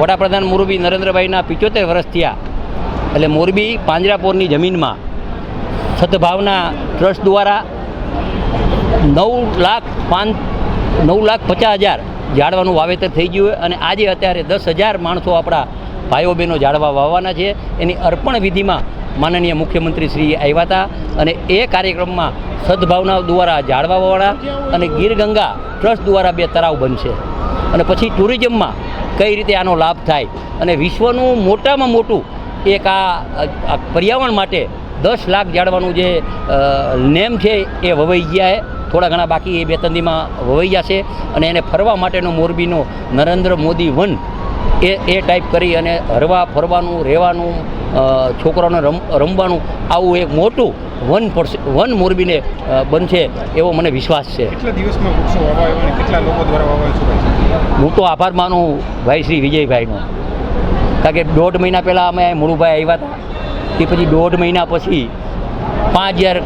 વડાપ્રધાન મોરબી નરેન્દ્રભાઈના પિચોતેર વર્ષ થયા. એટલે મોરબી પાંજરાપોરની જમીનમાં સદભાવના ટ્રસ્ટ દ્વારા નવ લાખ પાંચ, નવ લાખ પચાસ હજાર ઝાડવાનું વાવેતર થઈ ગયું અને આજે અત્યારે દસ હજાર માણસો આપણા ભાઈઓ બહેનો ઝાડવા વાવવાના છે. એની અર્પણ વિધિમાં માનનીય મુખ્યમંત્રી શ્રી આવ્યા હતા અને એ કાર્યક્રમમાં સદભાવના દ્વારા ઝાડવા અને ગીર ગંગા ટ્રસ્ટ દ્વારા બે તળાવ બનશે. અને પછી ટુરિઝમમાં કઈ રીતે આનો લાભ થાય? અને વિશ્વનું મોટામાં મોટું એક આ પર્યાવરણ માટે દસ લાખ જાળવાનું જે નેમ છે એ વવાઈ ગયા છે. થોડા ઘણા બાકી એ બે તંદીમાં વવાઈ જશે અને એને ફરવા માટેનો મોરબીનો Narendra Modi one A A type કરી અને હરવા ફરવાનું રહેવાનું છોકરાઓને રમ રમવાનું આવું એક મોટું વન વન મોરબીને બનશે એવો મને વિશ્વાસ છે. કેટલા દિવસમાં વૃક્ષો વાવાયો કેટલા લોકો દ્વારા વાવાયો હું તો આભાર માનું ભાઈ શ્રી વિજયભાઈનો. કારણ કે દોઢ મહિના પહેલાં અમે મુળુભાઈ આવ્યા હતા. તે પછી દોઢ મહિના પછી પાંચ હજાર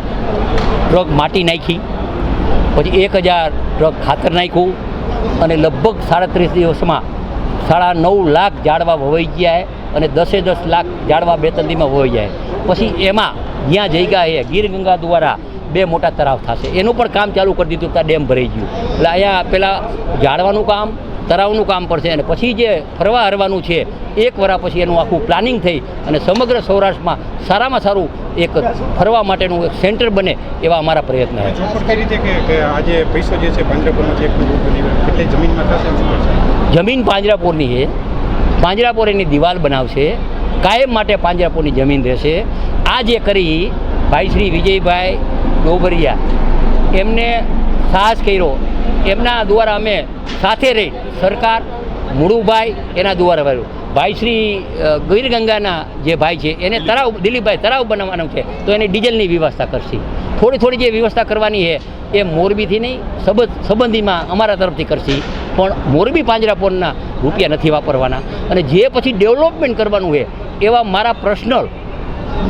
ટ્રક માટી નાખી. પછી એક હજાર ટ્રક ખાતર નાખ્યું. અને લગભગ સાડત્રીસ દિવસમાં સાડા નવ લાખ ઝાડવા વવાઈ ગયા છે અને દસે દસ લાખ ઝાડવા બે તંદીમાં વવાઈ જાય પછી એમાં જ્યાં જગ્યા છે ગીર ગંગા દ્વારા બે મોટા તરાવ થશે. એનું પણ કામ ચાલુ કરી દીધું, ત્યાં ડેમ ભરાઈ ગયું. એટલે અહીંયા પહેલાં ઝાડવાનું કામ તળાવનું કામ પડશે અને પછી જે ફરવા હરવાનું છે એક વરા પછી એનું આખું પ્લાનિંગ થઈ અને સમગ્ર સૌરાષ્ટ્રમાં સારામાં સારું એક ફરવા માટેનું એક સેન્ટર બને એવા અમારા પ્રયત્ન આજે પૈસો જે છે જમીન પાંજરાપોરની છે. પાંજરાપોર એની દિવાલ બનાવશે. કાયમ માટે પાંજરાપોરની જમીન રહેશે. આ જે કરી ભાઈ શ્રી વિજયભાઈ ડોબરિયા એમને સાહસ કર્યો. એમના દ્વારા અમે સાથે રહી. સરકાર મુળુભાઈ એના દ્વારા કર્યું ભાઈ શ્રી અ, ગીર ગંગાના જે ભાઈ છે એને તળાવ દિલીપભાઈ તળાવ બનાવવાનું છે તો એને ડીઝલની વ્યવસ્થા કરશે. થોડી થોડી જે વ્યવસ્થા કરવાની છે એ મોરબીથી નહીં સંબંધ સંબંધીમાં અમારા તરફથી કરશે. પણ મોરબી પાંજરાપોળના રૂપિયા નથી વાપરવાના. અને જે પછી ડેવલપમેન્ટ કરવાનું છે એવા મારા પર્સનલ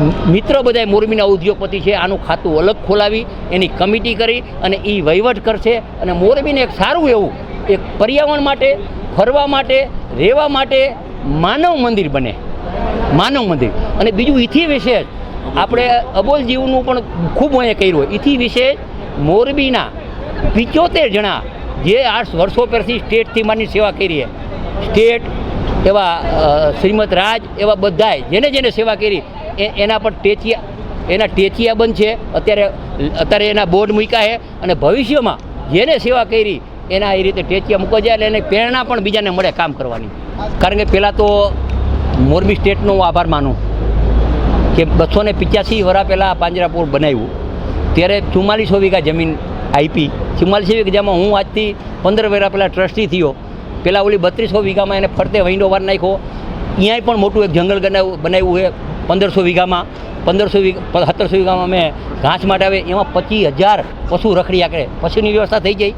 મિત્ર બધા મોરબીના ઉદ્યોગપતિ છે, આનું ખાતું અલગ ખોલાવી, એની કમિટી કરી અને એ વહીવટ કરશે અને મોરબીને એક સારું એવું એક પર્યાવરણ માટે, ફરવા માટે, રહેવા માટે માનવ મંદિર બને. માનવ મંદિર. અને બીજું ઇથી વિશે આપણે અબોલ જીવનું પણ ખૂબ અહીંયા કર્યું. ઇથી વિશે મોરબીના પિચોતેર જણા જે આ વર્ષો પરથી સ્ટેટથી માની સેવા કરી સ્ટેટ એવા શ્રીમદ રાજ એવા બધાય જેને જેને સેવા કરી એના પર ટેચિયા, એના ટેચિયા બંધ છે. અત્યારે અત્યારે એના બોર્ડ મૂક્યા છે અને ભવિષ્યમાં જેને સેવા કરી, એના એ રીતે ટેચિયા મૂકવા જાય એટલે એને પ્રેરણા પણ બીજાને મળે કામ કરવાની. કારણ કે પહેલાં તો મોરબી સ્ટેટનો હું આભાર માનું કે બસો ને પિચ્યાસી વરા પહેલાં પાંજરાપુર બનાવ્યું. ત્યારે ચુમ્માલીસો વીઘા જમીન આપી. ચુમ્માલીસો વીઘામાં હું આજથી પંદર વર્ષ પહેલાં ટ્રસ્ટી થયો. પહેલાં ઓલી બત્રીસો વીઘામાં એને ફરતે વહીનો વાર નાખ્યો. અહીંયા પણ મોટું એક જંગલ બનાવ્યું બનાવ્યું છે. પંદરસો વીઘામાં, પંદરસો વીઘા સત્તરસો વીઘામાં અમે ઘાસ માટે આવે, એમાં પચીસ હજાર પશુ રખડી આકડે પશુની વ્યવસ્થા થઈ જાય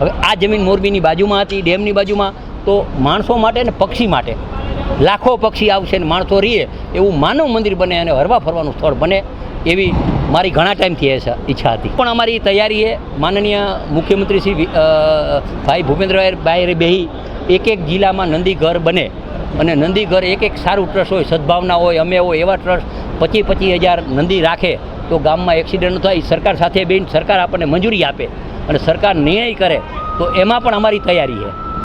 હવે આ જમીન મોરબીની બાજુમાં હતી, ડેમની બાજુમાં. તો માણસો માટે ને પક્ષી માટે. લાખો પક્ષી આવશે ને માણસો રહીએ એવું માનવ મંદિર બને અને હરવા ફરવાનું સ્થળ બને એવી મારી ઘણા ટાઈમથી ઈચ્છા હતી. પણ અમારી તૈયારી એ માનનીય મુખ્યમંત્રી શ્રી ભાઈ ભૂપેન્દ્રભાઈ ભાઈ બેહી એક એક જિલ્લામાં નંદી ઘર બને. અને નંદી ઘર એક એક સારું ટ્રસ્ટ હોય, સદભાવના હોય, અમે હોય, એવા ટ્રસ્ટ પચીસ પચીસ હજાર નંદી રાખે તો ગામમાં એક્સિડન્ટ ન થાય સરકાર સાથે બેન સરકાર આપણને મંજૂરી આપે અને સરકાર નિર્ણય કરે તો એમાં પણ અમારી તૈયારી છે.